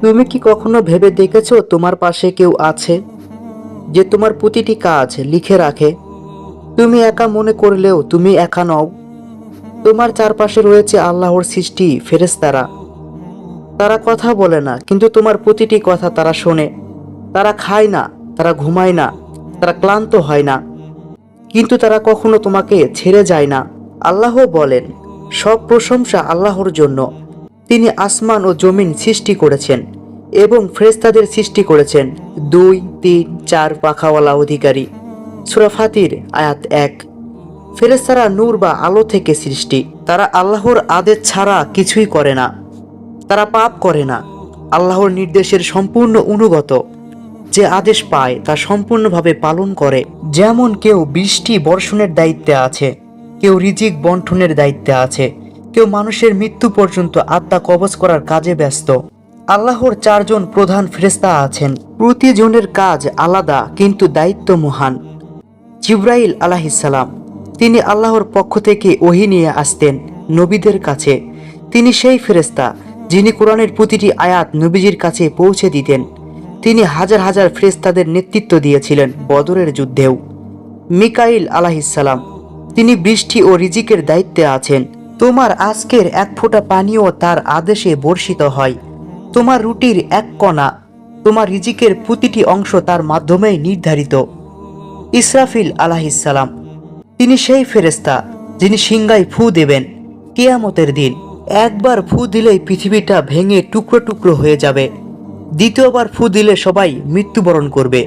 তুমি কি কখনো ভেবে দেখেছ তোমার পাশে কেউ আছে? যে তোমার প্রতিটি কাজ লিখে রাখে। তুমি একা মনে করলেও তুমি একা নও। তোমার চারপাশে রয়েছে আল্লাহর সৃষ্টি ফেরেস্তারা তারা কথা বলে না, কিন্তু তোমার প্রতিটি কথা তারা শোনে। তারা খায় না, তারা ঘুমায় না, তারা ক্লান্ত হয় না। কিন্তু তারা কখনো তোমাকে ছেড়ে যায় না। আল্লাহ বলেন, সব প্রশংসা আল্লাহর জন্য। তিনি আসমান ও জমিন সৃষ্টি করেছেন। এবং ফ্রেস্তাদের সৃষ্টি করেছেন দুই, তিন, চার পাখাওয়ালা অধিকারী। সুরাফাতির আয়াত এক। ফেরেস্তারা নূর বা আলো থেকে সৃষ্টি। তারা আল্লাহর আদেশ ছাড়া কিছুই করে না। তারা পাপ করে না। আল্লাহর নির্দেশের সম্পূর্ণ অনুগত। যে আদেশ পায়, তা সম্পূর্ণভাবে পালন করে। যেমন কেউ বৃষ্টি বর্ষণের দায়িত্বে আছে, কেউ রিজিক বন্টনের দায়িত্বে আছে, কেউ মানুষের মৃত্যু পর্যন্ত আত্মা কবজ করার কাজে ব্যস্ত। আল্লাহর চারজন প্রধান ফেরেস্তা আছেন। প্রতিজনের কাজ আলাদা, কিন্তু দায়িত্ব মহান। জিব্রাইল আলাহিসাল্লাম তিনি আল্লাহর পক্ষ থেকে ওহি নিয়ে আসতেন নবীদের কাছে। তিনি সেই ফেরেস্তা যিনি কোরআনের প্রতিটি আয়াত নবীজির কাছে পৌঁছে দিতেন। তিনি হাজার হাজার ফেরেস্তাদের নেতৃত্ব দিয়েছিলেন বদরের যুদ্ধেও। মিকাইল আলাহিসাল্লাম তিনি বৃষ্টি ও রিজিকের দায়িত্বে আছেন। তোমার আজকের এক ফোঁটা পানিও তার আদেশে বর্ষিত হয়। তোমার রুটির এক কণা, তোমার রিজিকের প্রতিটি অংশ তার মাধ্যমেই নির্ধারিত। ইসরাফিল আলাহিসাল্লাম তিনি সেই ফেরেস্তা যিনি সিংগায় ফু দেবেন। কেয়ামতের দিন একবার ফু দিলেই পৃথিবীটা ভেঙে টুকরো টুকরো হয়ে যাবে। দ্বিতীয়বার ফু দিলে সবাই মৃত্যুবরণ করবে।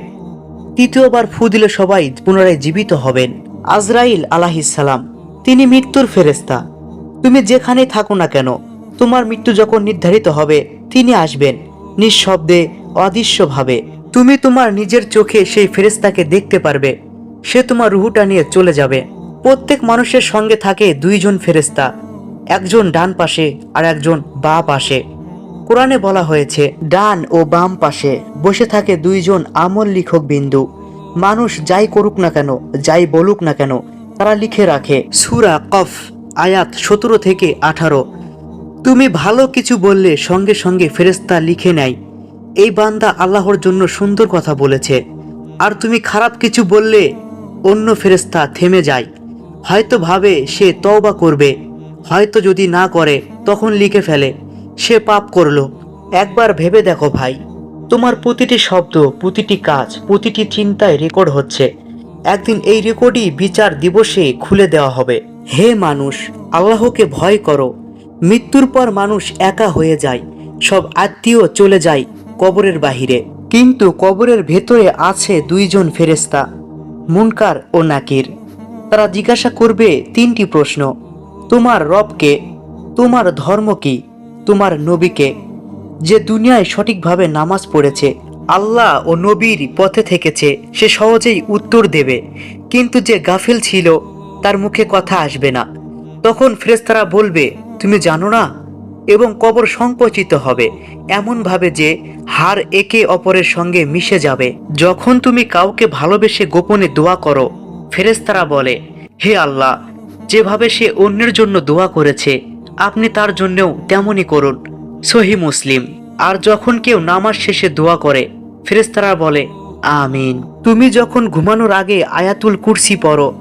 তৃতীয়বার ফু দিলে সবাই পুনরায় জীবিত হবেন। আজরাইল আলাহিসাল্লাম তিনি মৃত্যুর ফেরেস্তা তুমি যেখানে থাকো না কেন, তোমার মৃত্যু যখন নির্ধারিত হবে তিনি আসবেন। নিঃশব্দে, অদৃশ্যভাবে, তুমি তোমার নিজের চোখে সেই ফেরেস্তাকে দেখতে পারবে। সে তোমার রুহুটা নিয়ে চলে যাবে। প্রত্যেক মানুষের সঙ্গে থাকে দুইজন ফেরেস্তা একজন ডান পাশে আর একজন বা পাশে। কোরআনে বলা হয়েছে, ডান ও বাম পাশে বসে থাকে দুইজন আমল লিখক বিন্দু। মানুষ যাই করুক না কেন, যাই বলুক না কেন, তারা লিখে রাখে। সুরা কফ, আয়াত সতেরো থেকে আঠারো। তুমি ভালো কিছু বললে সঙ্গে সঙ্গে ফেরেস্তা লিখে নেয়, এই বান্দা আল্লাহর জন্য সুন্দর কথা বলেছে। আর তুমি খারাপ কিছু বললে অন্য ফেরেস্তা থেমে যায়। হয়তো ভাবে সে তওবা করবে, হয়তো যদি না করে তখন লিখে ফেলে। সে পাপ করল। একবার ভেবে দেখো ভাই, তোমার প্রতিটি শব্দ, প্রতিটি কাজ, প্রতিটি চিন্তায় রেকর্ড হচ্ছে। একদিন এই রেকর্ডই বিচার দিবসে খুলে দেওয়া হবে। হে মানুষ, আল্লাহকে ভয় করো। মৃত্যুর পর মানুষ একা হয়ে যায়, সব আত্মীয় চলে যায় কবরের বাহিরে। কিন্তু কবরের ভেতরে আছে দুইজন ফেরেস্তা মুনকার ও নাকির। তারা জিজ্ঞাসা করবে তিনটি প্রশ্ন। তোমার রবকে তোমার ধর্ম কি? তোমার নবীকে যে দুনিয়ায় সঠিকভাবে নামাজ পড়েছে, আল্লাহ ও নবীর পথে থেকেছে, সে সহজেই উত্তর দেবে। কিন্তু যে গাফিল ছিল, তার মুখে কথা আসবে না। তখন ফেরেস্তারা বলবে তুমি জানো না? এবং কবর সংকোচিত হবে এমনভাবে যে হার একে অপরের সঙ্গে মিশে যাবে। যখন তুমি কাউকে ভালোবেসে গোপনে দোয়া করো ফেরেস্তারা বলে, হে আল্লাহ, যেভাবে সে অন্যের জন্য দোয়া করেছে, আপনি তার জন্যও তেমনই করুন। সহি মুসলিম। আর যখন কেউ নামাজ শেষে দোয়া করে ফেরেস্তারা বলে, আমিন। তুমি যখন ঘুমানোর আগে আয়াতুল কুরসি পড়ো,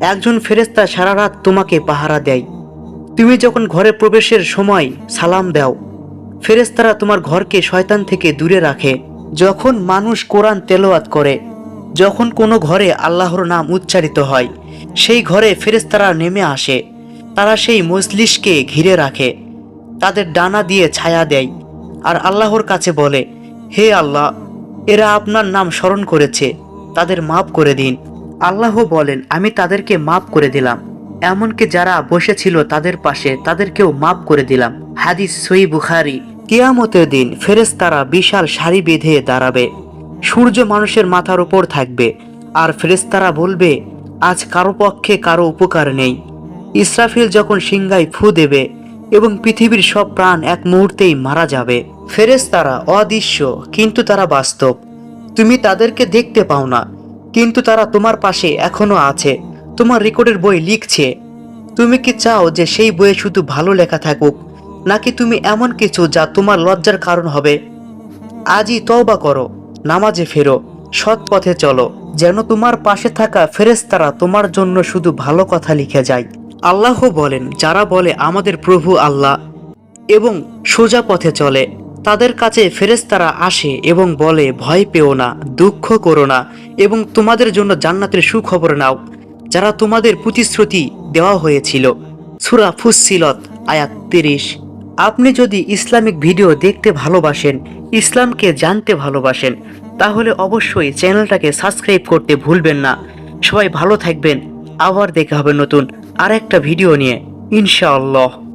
একজন ফেরেস্তা সারা রাত তোমাকে পাহারা দেয়। তুমি যখন ঘরে প্রবেশের সময় সালাম দাও ফেরেস্তারা তোমার ঘরকে শয়তান থেকে দূরে রাখে। যখন মানুষ কোরআন তেলাওয়াত করে, যখন কোনো ঘরে আল্লাহর নাম উচ্চারিত হয়, সেই ঘরে ফেরেস্তারা নেমে আসে। তারা সেই মজলিসকে ঘিরে রাখে, তাদের ডানা দিয়ে ছায়া দেয় আর আল্লাহর কাছে বলে, হে আল্লাহ, এরা আপনার নাম স্মরণ করেছে, তাদের মাফ করে দিন। আল্লাহ বলেন, আমি তাদেরকে মাফ করে দিলাম। এমনকি যারা বসেছিল তাদের পাশে তাদেরকেও মাফ করে দিলাম। হাদিস সই বুখারি। কিয়ামতের দিন ফেরেস্তারা বিশাল সারি বেঁধে দাঁড়াবে। সূর্য মানুষের মাথার উপর থাকবে। আর ফেরেস্তারা বলবে, আজ কারও পক্ষে কারও উপকার নেই। ইসরাফিল যখন সিংগায় ফু দেবে এবং পৃথিবীর সব প্রাণ এক মুহূর্তেই মারা যাবে। ফেরেস্তারা অদৃশ্য, কিন্তু তারা বাস্তব। তুমি তাদেরকে দেখতে পাও না, কিন্তু তারা তোমার পাশে এখনও আছে। তোমার রেকর্ডের বই লিখছে। তুমি কি চাও যে সেই বইয়ে শুধু ভালো লেখা থাকুক, নাকি তুমি এমন কিছু যা তোমার লজ্জার কারণ হবে? আজই তওবা করো, নামাজে ফেরো, সৎ পথে চলো, যেন তোমার পাশে থাকা ফেরেশতারা তোমার জন্য শুধু ভালো কথা লিখে যায়। আল্লাহ বলেন, যারা বলে আমাদের প্রভু আল্লাহ এবং সোজা পথে চলে, তাদের কাছে ফেরেশতারা আসে এবং বলে, ভয় পেও না, দুঃখ করো না এবং তোমাদের জন্য জান্নাতের সুখবর নাও। যারা তোমাদের প্রতিশ্রুতি দেওয়া হয়েছিল। সুরা ফুসিলত আয়াত তিরিশ। আপনি যদি ইসলামিক ভিডিও দেখতে ভালোবাসেন, ইসলামকে জানতে ভালোবাসেন, তাহলে অবশ্যই চ্যানেলটাকে সাবস্ক্রাইব করতে ভুলবেন না। সবাই ভালো থাকবেন। আবার দেখা হবে নতুন আর একটা ভিডিও নিয়ে। ইনশাআল্লাহ।